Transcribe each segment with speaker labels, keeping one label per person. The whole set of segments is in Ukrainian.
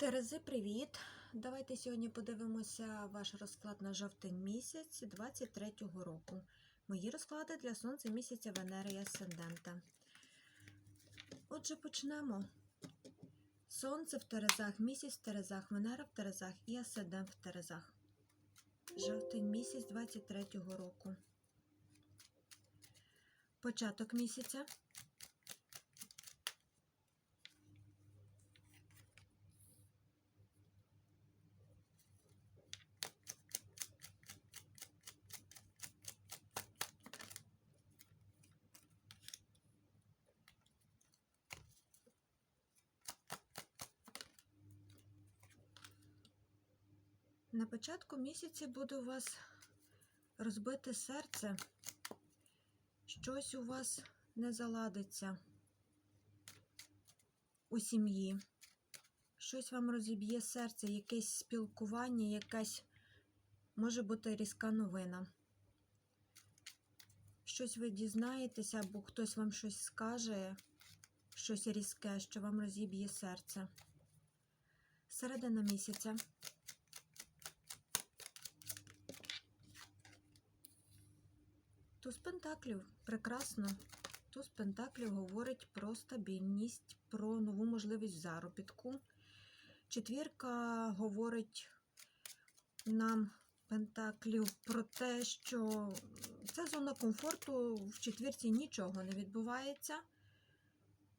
Speaker 1: Терези, привіт! Давайте сьогодні подивимося ваш розклад на жовтень місяць 23-го року. Мої розклади для Сонця місяця Венери і Асцендента. Отже, почнемо. Сонце в Терезах, місяць в Терезах, Венера в Терезах і Асцендент в Терезах. Жовтень місяць 23-го року. Початок місяця. На початку місяці буде у вас розбите серце, щось у вас не заладиться у сім'ї, щось вам розіб'є серце, якесь спілкування, якась може бути різка новина. Щось ви дізнаєтеся, або хтось вам щось скаже, щось різке, що вам розіб'є серце. Середина місяця. Туз Пентаклів прекрасно. Туз Пентаклів говорить про стабільність, про нову можливість заробітку. Четвірка говорить нам Пентаклів про те, що це зона комфорту, в четвірці нічого не відбувається.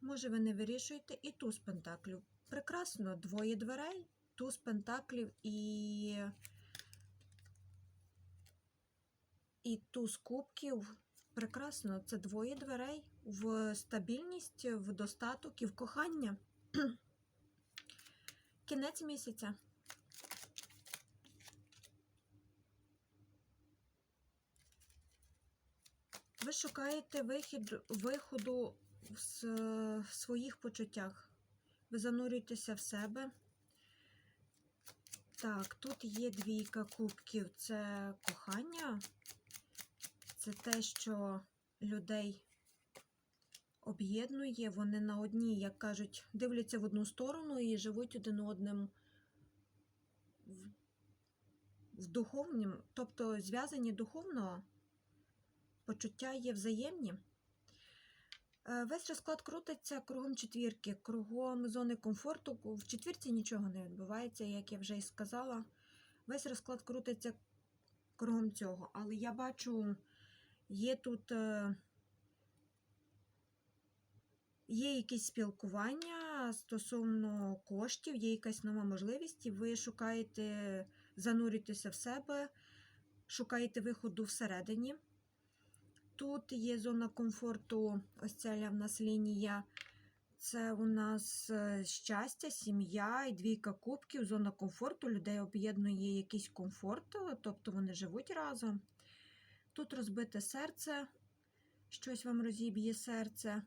Speaker 1: Може, ви не вирішуєте. І туз Пентаклів. Прекрасно, двоє дверей, туз Пентаклів і. І туз кубків прекрасно. Це двоє дверей в стабільність, в достаток і в кохання. Кінець місяця. Ви шукаєте вихід, виходу в своїх почуттях. Ви занурюєтеся в себе. Так, тут є двійка кубків. Це кохання. Це те, що людей об'єднує. Вони на одній, як кажуть, дивляться в одну сторону і живуть один одним в, в духовнім, тобто зв'язані духовно, почуття є взаємні. Е, Весь розклад крутиться кругом четвірки, кругом зони комфорту. В четвірці нічого не відбувається, як я вже і сказала. Весь розклад крутиться кругом цього. Але я бачу, є тут е, є якісь спілкування стосовно коштів, є якась нова можливість, і ви шукаєте зануритися в себе, шукаєте виходу всередині. Тут є зона комфорту, ось ця в нас лінія. Це у нас е, щастя, сім'я і двійка кубків, зона комфорту. Людей об'єднує якийсь комфорт, тобто вони живуть разом. Тут розбите серце, щось вам розіб'є серце,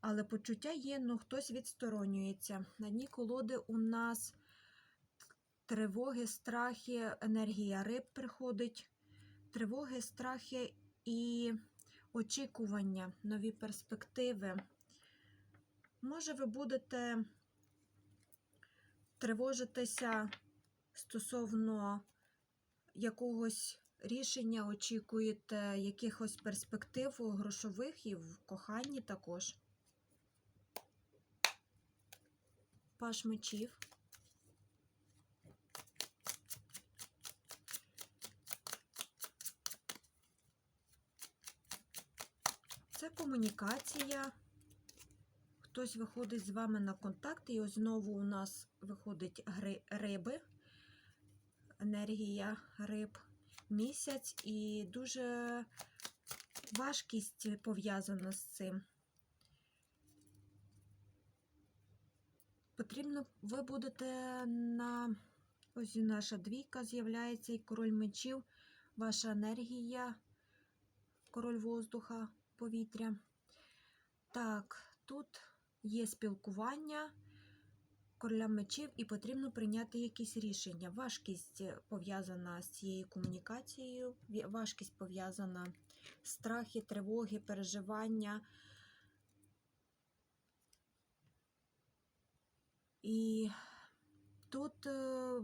Speaker 1: але почуття є, ну хтось відсторонюється. На дні колоди у нас тривоги, страхи, енергія риб приходить, тривоги, страхи і очікування, нові перспективи. Може, ви будете тривожитися стосовно якогось рішення, очікуєте якихось перспектив грошових і в коханні також. Паш мечів. Це комунікація. Хтось виходить з вами на контакт, і ось знову у нас виходить риби, енергія риб, місяць, і дуже важкість пов'язана з цим. Потрібно, ви будете на ось наша двійка з'являється, і король мечів, ваша енергія, король воздуха, повітря. Так, тут є спілкування короля мечів, і потрібно прийняти якісь рішення. Важкість пов'язана з цією комунікацією, важкість пов'язана страхи, тривоги, переживання. І тут е,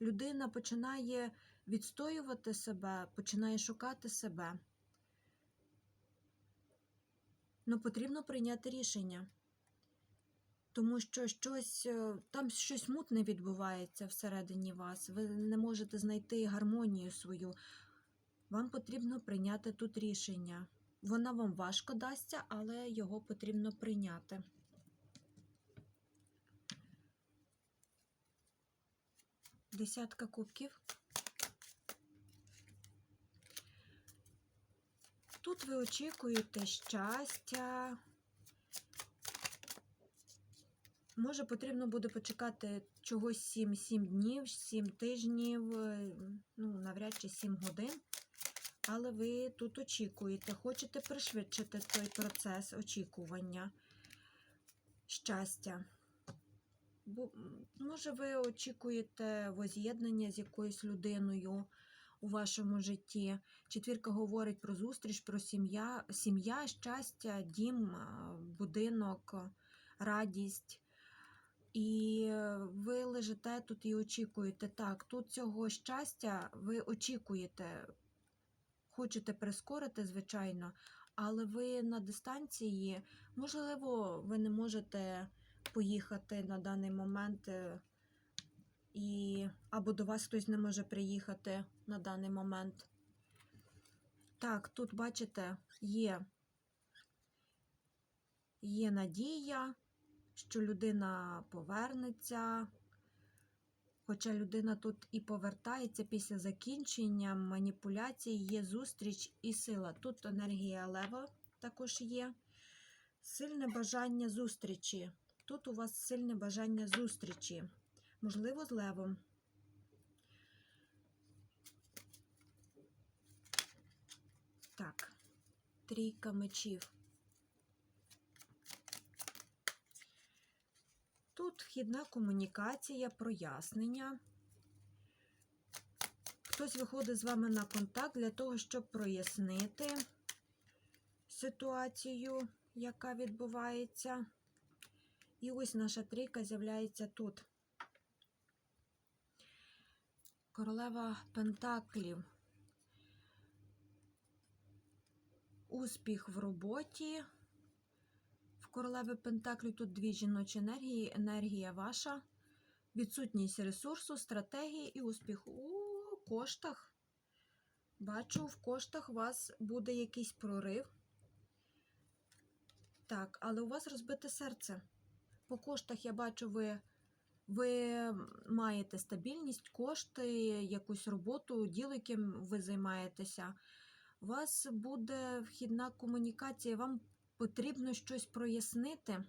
Speaker 1: людина починає відстоювати себе, починає шукати себе. Ну, потрібно прийняти рішення. Тому що щось, е, там щось мутне відбувається всередині вас. Ви не можете знайти гармонію свою. Вам потрібно прийняти тут рішення. Вона вам важко дасться, але його потрібно прийняти. Десятка кубків. Тут ви очікуєте щастя. Може, потрібно буде почекати чогось 7, 7 днів, 7 тижнів, е, ну, навряд чи 7 годин. Але ви тут очікуєте, хочете пришвидшити той процес очікування щастя. Бо, може, ви очікуєте воз'єднання з якоюсь людиною у вашому житті. Четвірка говорить про зустріч, про сім'я, сім'я, щастя, дім, будинок, радість. І е, ви лежите тут і очікуєте. Так, тут цього щастя ви очікуєте, хочете прискорити, звичайно, але ви на дистанції, можливо, ви не можете поїхати на даний момент, е, і або до вас хтось не може приїхати на даний момент. Так, тут, бачите, є, є надія, що людина повернеться. Хоча людина тут і повертається після закінчення маніпуляцій, є зустріч і сила. Тут енергія лева також є. Сильне бажання зустрічі. Тут у вас сильне бажання зустрічі. Можливо, з левом. Так, трійка мечів. Тут вхідна комунікація, прояснення. Хтось виходить з вами на контакт для того, щоб прояснити ситуацію, яка відбувається. І ось наша трійка з'являється тут. Королева Пентаклів. Успіх в роботі. Королеви Пентаклів тут дві жіночі енергії. Енергія ваша, відсутність ресурсу, стратегії і успіх. У коштах. Бачу, в коштах у вас буде якийсь прорив. Так, але у вас розбите серце. По коштах я бачу, ви, ви маєте стабільність, кошти, якусь роботу, діло, яким ви займаєтеся. У вас буде вхідна комунікація, вам потрібно щось прояснити.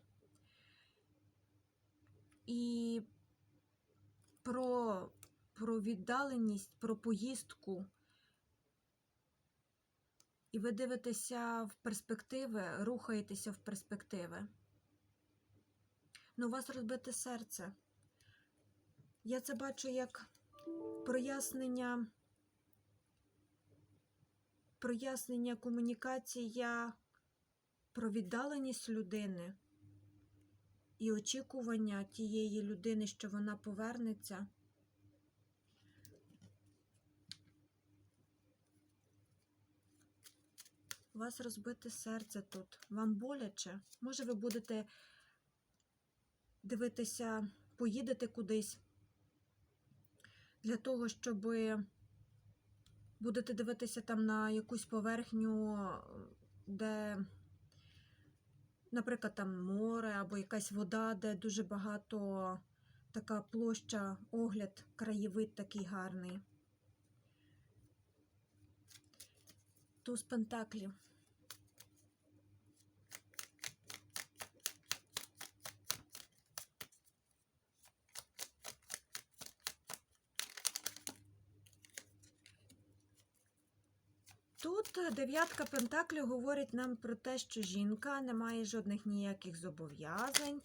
Speaker 1: І про, про віддаленість, про поїздку. І ви дивитеся в перспективи, рухаєтеся в перспективи. Ну, у вас розбите серце. Я це бачу як прояснення, прояснення комунікація про віддаленість людини і очікування тієї людини, що вона повернеться. У вас розбите серце тут. Вам боляче. Може, ви будете дивитися, поїдете кудись для того, щоб будете дивитися там на якусь поверхню, де, наприклад, там море або якась вода, де дуже багато така площа, огляд, краєвид такий гарний. Туз пентаклів. Тут дев'ятка пентаклів говорить нам про те, що жінка не має жодних ніяких зобов'язань.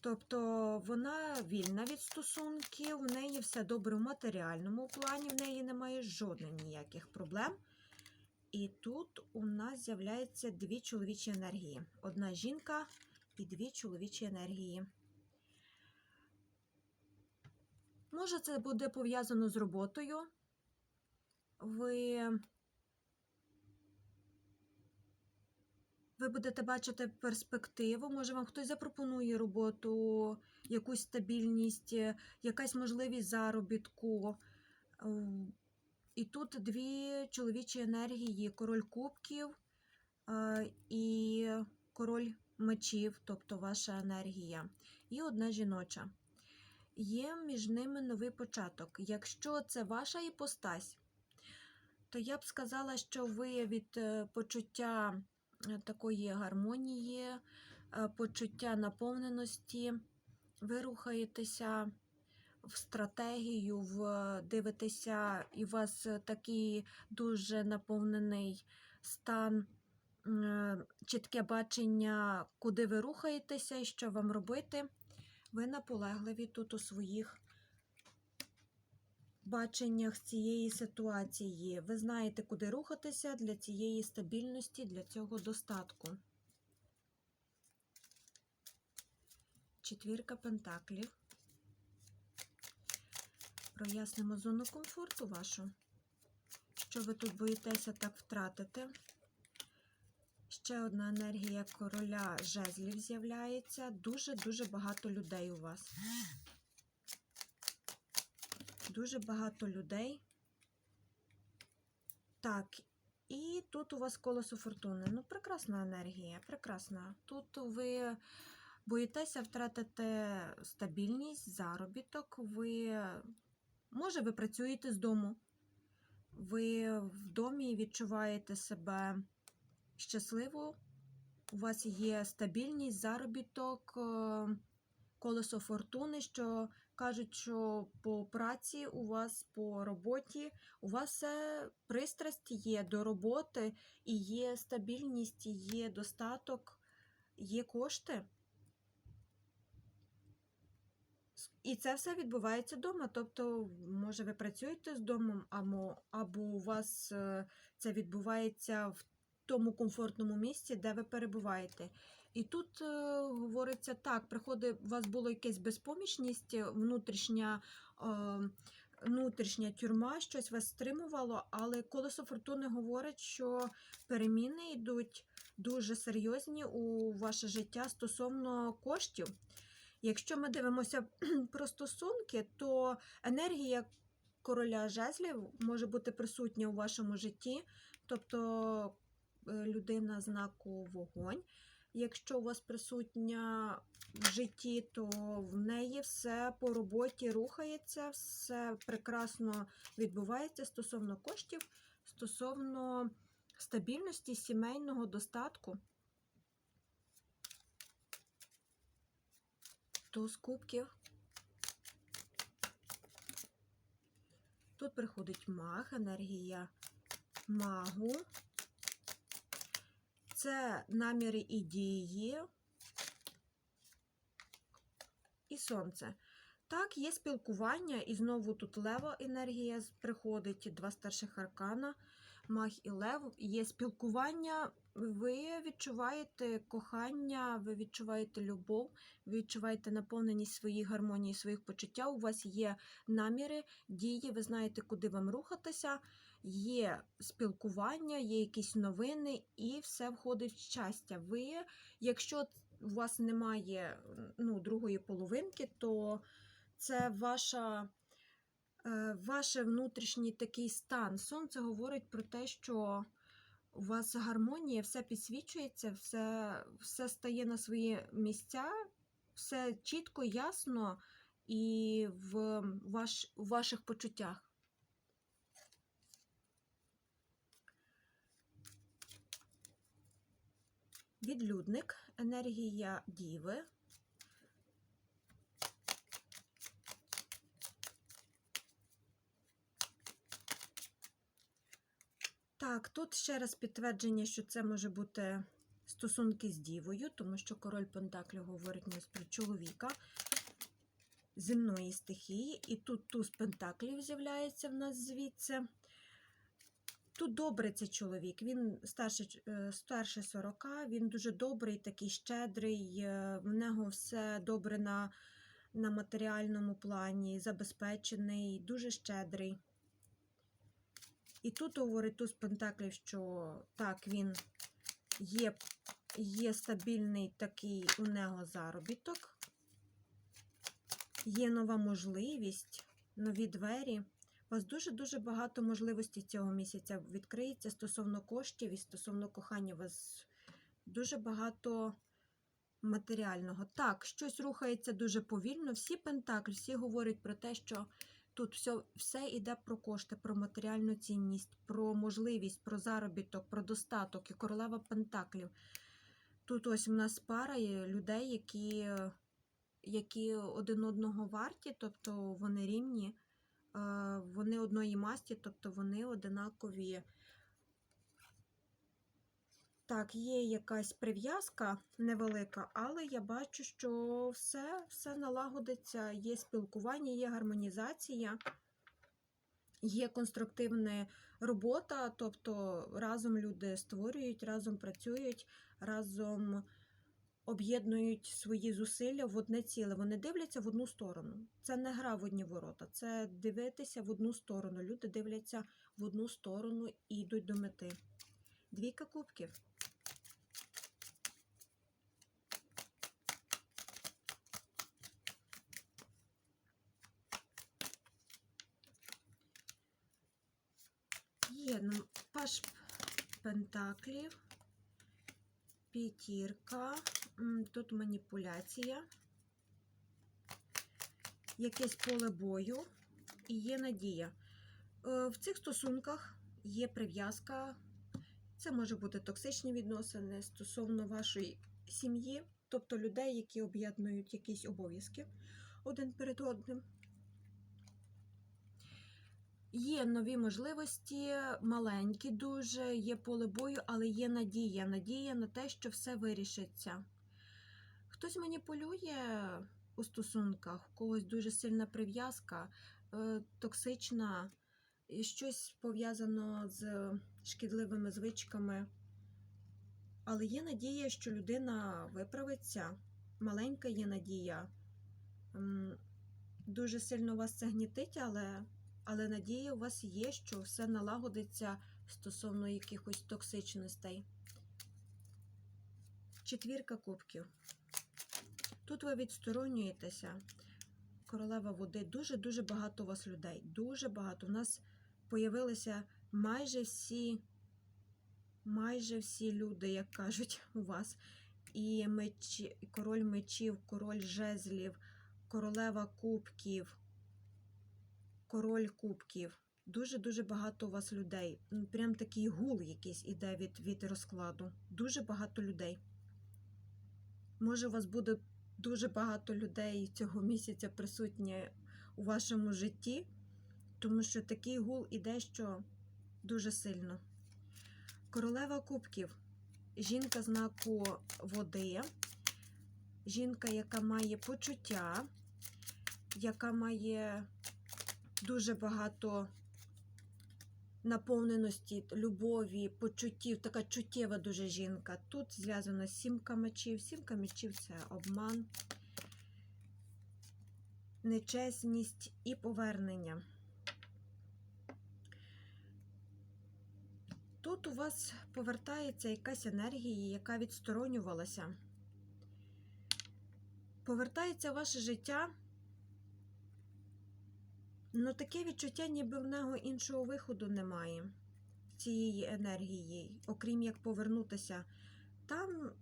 Speaker 1: Тобто вона вільна від стосунків, в неї все добре в матеріальному плані, в неї немає жодних ніяких проблем. І тут у нас з'являються дві чоловічі енергії. Одна жінка і дві чоловічі енергії. Може, це буде пов'язано з роботою. Ви, ви будете бачити перспективу, може вам хтось запропонує роботу, якусь стабільність, е, якась можливість заробітку. Е, І тут дві чоловічі енергії: король кубків е, і король мечів, тобто ваша енергія, і одна жіноча. Є між ними новий початок. Якщо це ваша іпостась, то я б сказала, що ви від почуття такої гармонії, е, почуття наповненості, ви рухаєтеся в стратегію, в дивитеся, і у вас е, такий дуже наповнений стан, е, чітке бачення, куди ви рухаєтеся і що вам робити. Ви наполегливі тут у своїх баченнях цієї ситуації. Ви знаєте, куди рухатися для цієї стабільності, для цього достатку. Четвірка пентаклів. Прояснимо зону комфорту вашу. Що ви тут боїтеся так втратити? Ще одна енергія короля жезлів з'являється. Дуже-дуже багато людей у вас. Дуже багато людей. Так, і тут у вас колесо фортуни. Ну, прекрасна енергія, прекрасна. Тут ви боїтеся втратити стабільність, заробіток. Ви, може, ви працюєте з дому. Ви в домі відчуваєте себе щасливо. У вас є стабільність, заробіток, е, колесо фортуни, що кажуть, що по праці у вас по роботі у вас пристрасть є до роботи, і є стабільність, є достаток, є кошти. І це все відбувається вдома. Тобто, може, ви працюєте з домом, або, або у вас е, це відбувається в тому комфортному місці, де ви перебуваєте. І тут е, говориться так: приходить, у вас була якась безпомічність, е, внутрішня, е, внутрішня тюрма, щось вас стримувало, але колесо фортуни говорить, що переміни йдуть дуже серйозні у ваше життя стосовно коштів. Якщо ми дивимося про стосунки, то енергія короля жезлів може бути присутня у вашому житті, тобто е, людина знаку вогонь. Якщо у вас присутня в житті, то в неї все по роботі рухається, все прекрасно відбувається стосовно коштів, стосовно стабільності сімейного достатку. Туз кубків. Тут приходить маг, енергія магу. Це наміри і дії і сонце. Так, є спілкування, і знову тут лева енергія приходить, два старших аркана, маг і лев. Є спілкування, ви відчуваєте кохання, ви відчуваєте любов, ви відчуваєте наповненість своїх гармонії, своїх почуття. У вас є наміри, дії, ви знаєте, куди вам рухатися, є спілкування, є якісь новини, і все входить в щастя. Ви, якщо у вас немає ну, другої половинки, то це ваша. е, Ваш внутрішній такий стан. Сонце говорить про те, що у вас гармонія, все підсвічується, все, все стає на свої місця, все чітко, ясно і в, ваш, у ваших почуттях. Відлюдник, енергія діви. Так, тут ще раз підтвердження, що це може бути стосунки з дівою, тому що король Пентаклів говорить нас про чоловіка земної стихії, і тут туз Пентаклів з'являється в нас звідси. Тут добрий цей чоловік, він старше, е, старше 40, він дуже добрий, такий щедрий, е, в нього все добре на, на матеріальному плані, забезпечений, дуже щедрий. І тут говорить туз Пентаклів, що так, він є, є стабільний такий у нього заробіток, є нова можливість, нові двері. У вас дуже-дуже багато можливостей цього місяця відкриється стосовно коштів і стосовно кохання. У вас дуже багато матеріального. Так, щось рухається дуже повільно. Всі пентаклі, всі говорять про те, що тут все, все йде про кошти, про матеріальну цінність, про можливість, про заробіток, про достаток і королева пентаклів. Тут ось у нас пара людей, які, які один одного варті, тобто вони рівні, вони одної масті, тобто вони одинакові. Так, є якась прив'язка невелика, але я бачу, що все, все налагодиться, є спілкування, є гармонізація, є конструктивна робота, тобто разом люди створюють, разом працюють, разом об'єднують свої зусилля в одне ціле. Вони дивляться в одну сторону. Це не гра в одні ворота, це дивитися в одну сторону. Люди дивляться в одну сторону і йдуть до мети. Двійка кубків. Є паш пентаклів, п'ятірка, тут маніпуляція, якесь поле бою і є надія. Е, В цих стосунках є прив'язка. Це може бути токсичні відносини стосовно вашої сім'ї, тобто людей, які об'єднують якісь обов'язки один перед одним. Є нові можливості, маленькі дуже, є поле бою, але є надія. Надія на те, що все вирішиться. Хтось маніпулює у стосунках, у когось дуже сильна прив'язка, е, токсична, і щось пов'язано з шкідливими звичками. Але є надія, що людина виправиться. Маленька є надія. Дуже сильно вас це гнітить, але але надія у вас є, що все налагодиться стосовно якихось токсичностей. Четвірка кубків. Тут ви відсторонюєтеся. Королева води. Дуже-дуже багато у вас людей. Дуже багато. У нас появилися майже всі, майже всі люди, як кажуть, у вас. І мечі, король мечів, король жезлів, королева кубків король кубків. Дуже-дуже багато у вас людей. Прям такий гул якийсь іде від, від розкладу. Дуже багато людей. Може, у вас буде дуже багато людей цього місяця присутні у вашому житті, тому що такий гул іде, що дуже сильно. Королева кубків. Жінка знаку води. Жінка, яка має почуття, яка має дуже багато наповненості, любові, почуттів, така чуттєва дуже жінка. Тут зв'язано сімка мечів. Сімка мечів це обман, нечесність і повернення. Тут у вас повертається якась енергія, яка відсторонювалася. Повертається ваше життя. Ну, таке відчуття, ніби в нього іншого виходу немає цієї енергії, окрім як повернутися. Там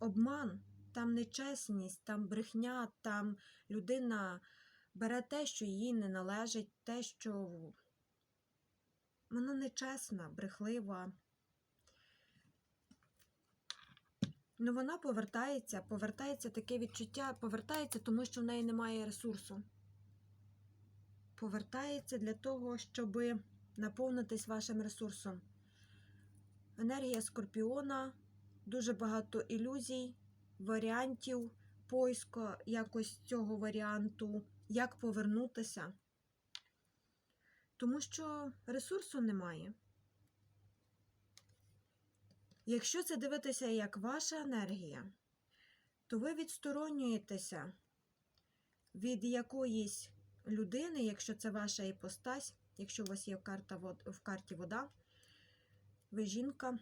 Speaker 1: обман, там нечесність, там брехня, там людина бере те, що їй не належить, те, що вона нечесна, брехлива. Ну, вона повертається, повертається таке відчуття, повертається, тому що в неї немає ресурсу повертається для того, щоб наповнитись вашим ресурсом. Енергія скорпіона, дуже багато ілюзій, варіантів, поиску якось цього варіанту, як повернутися. Тому що ресурсу немає. Якщо це дивитися як ваша енергія, то ви відсторонюєтеся від якоїсь людини, якщо це ваша іпостась, якщо у вас є карта в карті вода, ви жінка,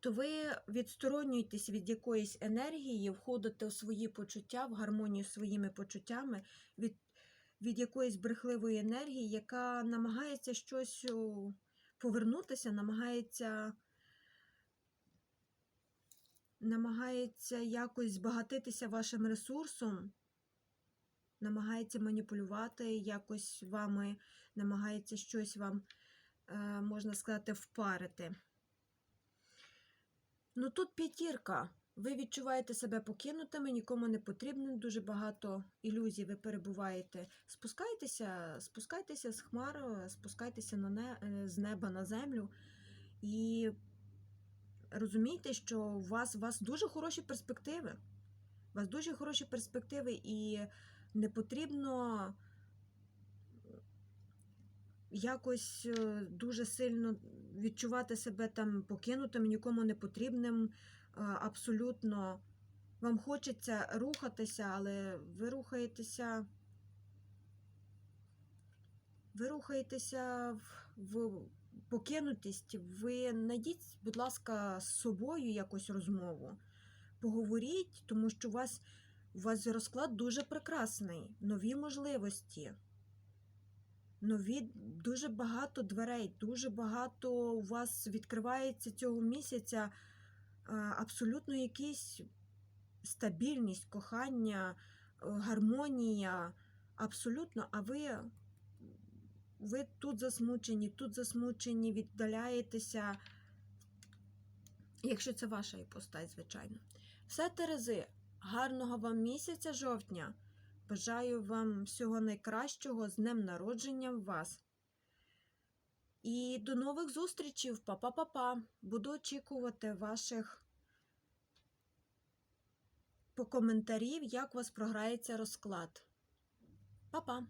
Speaker 1: то ви відсторонюєтесь від якоїсь енергії, входите у свої почуття, в гармонію з своїми почуттями, від, від якоїсь брехливої енергії, яка намагається щось повернутися, намагається, намагається якось збагатитися вашим ресурсом, намагається маніпулювати якось вами, намагається щось вам, е, можна сказати, впарити. Ну тут п'ятірка. Ви відчуваєте себе покинутими, нікому не потрібним, дуже багато ілюзій ви перебуваєте. Спускайтеся, спускайтеся з хмар, спускайтеся на не, е, з неба на землю і розумійте, що у вас, у вас дуже хороші перспективи. У вас дуже хороші перспективи, і не потрібно якось е, дуже сильно відчувати себе там покинутим, нікому не потрібним. е, Абсолютно вам хочеться рухатися, але ви рухаєтеся. Ви рухаєтеся в, в покинутість. Ви знайдіть, будь ласка, з собою якусь розмову. Поговоріть, тому що у вас, у вас розклад дуже прекрасний, нові можливості нові дуже багато дверей, дуже багато у вас відкривається цього місяця абсолютно якісь стабільність, кохання, е, гармонія. Абсолютно, а ви, ви тут засмучені, тут засмучені, віддаляєтеся, якщо це ваша іпостась, звичайно. Все, Терези, гарного вам місяця жовтня. Бажаю вам всього найкращого з днем народження вас. І до нових зустрічей. Па-па-па-па. Буду очікувати ваших коментарів, як у вас програється розклад. Па-па!